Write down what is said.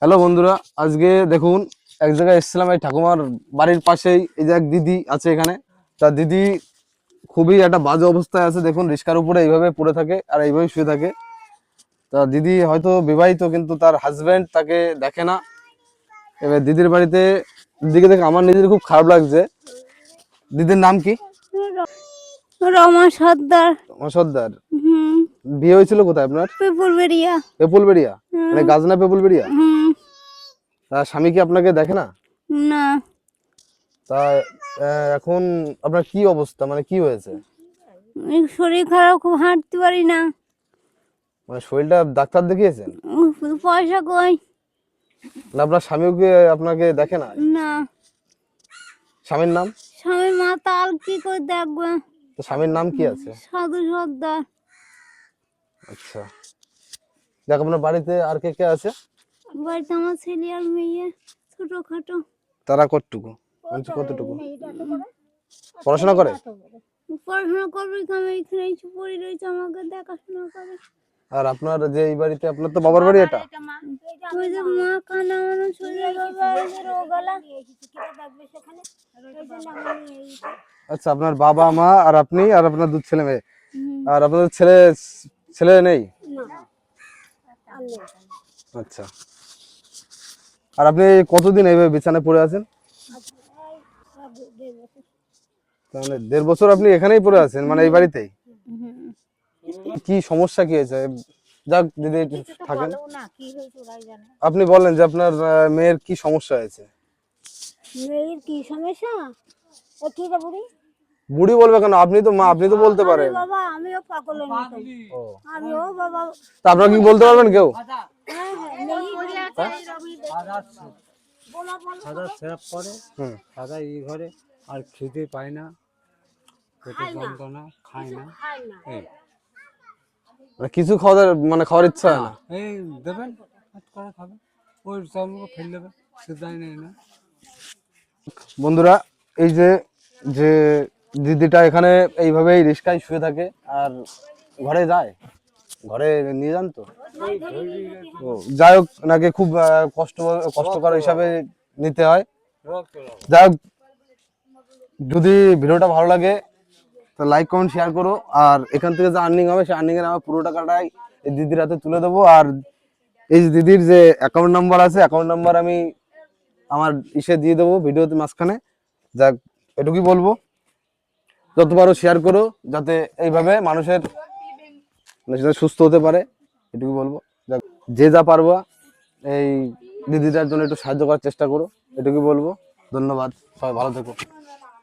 Hello বন্ধুরা, আজকে দেখুন, এক জায়গায় এসেছিলাম এই ঠাকুমার বাড়ির পাশেই, এই যে এক দিদি আছে এখানে। তা দিদি খুবই একটা বাজে অবস্থায় আছে, দেখুন রিস্কার উপরে এইভাবে পড়ে থাকে আর এইভাবে শুয়ে থাকে। তা দিদি হয়তো বিবাহিত, কিন্তু তার হাজব্যান্ড তাকে দেখে না। এবার দিদির বাড়িতে, দিদিকে দেখে আমার নিজের খুব খারাপ লাগছে। দিদির নাম কি? রমা সর্দার। আমার সর্দার? হুম। বিয়ে হয়েছিল কোথায় আপনার? পেপুর বেরিয়া পেপুলবেড়িয়া মানে গাজনা পেপুলবেড়িয়া? তা স্বামী কি আপনাকে দেখে না? না। তা এখন আপনার কি অবস্থা? মানে কি হয়েছে? শরীর খারাপ খুব হাঁটতে পারি না। মানে শরীরটা ডাক্তার দেখিয়েছেন? পয়সা কই? আপনার স্বামীও কি আপনাকে দেখে না? না। স্বামীর নাম? স্বামী মাতাল কি করে দেখবে? তো স্বামীর নাম কি আছে? সাধু সর্দার। আচ্ছা। দেখো আপনার বাড়িতে আর কে কে আছে? বাড়িতে আমার ছেলে আর মেয়ে ছোটখাটো। তারা কতটুকু? কতটুকু? পড়াশোনা করে? পড়াশোনা করবে আমি এখানে পড়ে রয়েছে আমাকে দেখাশোনা করে। আর আপনার যে এই বাড়িতে আপনার তো বাবার বাড়ি এটা? ওই যে মা কানা মানুষ শরীর বাবা এই যে রোগালা আচ্ছা আপনার বাবা মা আর আপনি আর আপনার দু ছেলে মেয়ে। আর আপনাদের ছেলে ছেলে নেই? আচ্ছা। আর আপনি কতদিন এইভাবে বিছানায় পড়ে আছেন? তাহলে দেড় বছর আপনি এখানেই পড়ে আছেন মানে এই বাড়িতেই। কি সমস্যা কি হয়েছে? যাক দিদি থাকেন। আপনি বলেন যে আপনার মেয়ের কি সমস্যা হয়েছে? মেয়ের কি সমস্যা? ও কি রে বুড়ি? বুড়ি বলবে কেন? আপনি তো মা আপনি তো বলতে পারেন। বাবা আমিও পাগলের মতো ও। আমিও বাবা। তা আপনারা কি বলতে পারবেন কেউ? নেই সাদা সেরাপ করে হুম। সাদা ই ঘরে আর খেতে পায় না পেটে যন্ত্রণা খায় না। কিছু খাওয়ার মানে খাওয়ার ইচ্ছা হয় না। এই দেবেন করে খাবে ওই ফেলে দেবে সে দেয় নেই না। বন্ধুরা এই যে যে দিদিটা এখানে এইভাবেই রিস্কায় শুয়ে থাকে আর ঘরে যায়? ঘরে নিয়ে যান তো? যাই হোক নাকি খুব কষ্ট কষ্টকর হিসাবে নিতে হয়। যাই হোক যদি ভিডিওটা ভালো লাগে তো লাইক কমেন্ট শেয়ার করো। আর এখান থেকে যে আর্নিং হবে, সেই আর্নিং এর আমি পুরো টাকাটাই এই দিদির হাতে তুলে দেবো। আর এই যে দিদির যে অ্যাকাউন্ট নাম্বার আছে অ্যাকাউন্ট নাম্বার আমি আমার ইসে দিয়ে দেবো ভিডিওতে মাঝখানে। যাক, এটুকুই বলব। যত পারো শেয়ার করো, যাতে এইভাবে মানুষের মানে যাতে সুস্থ হতে পারে, এটুকুই বলব। যে যা পারবা, এই দিদিটার জন্য একটু সাহায্য করার চেষ্টা করো, এটুকুই বলব। ধন্যবাদ, সবাই ভালো থেকো।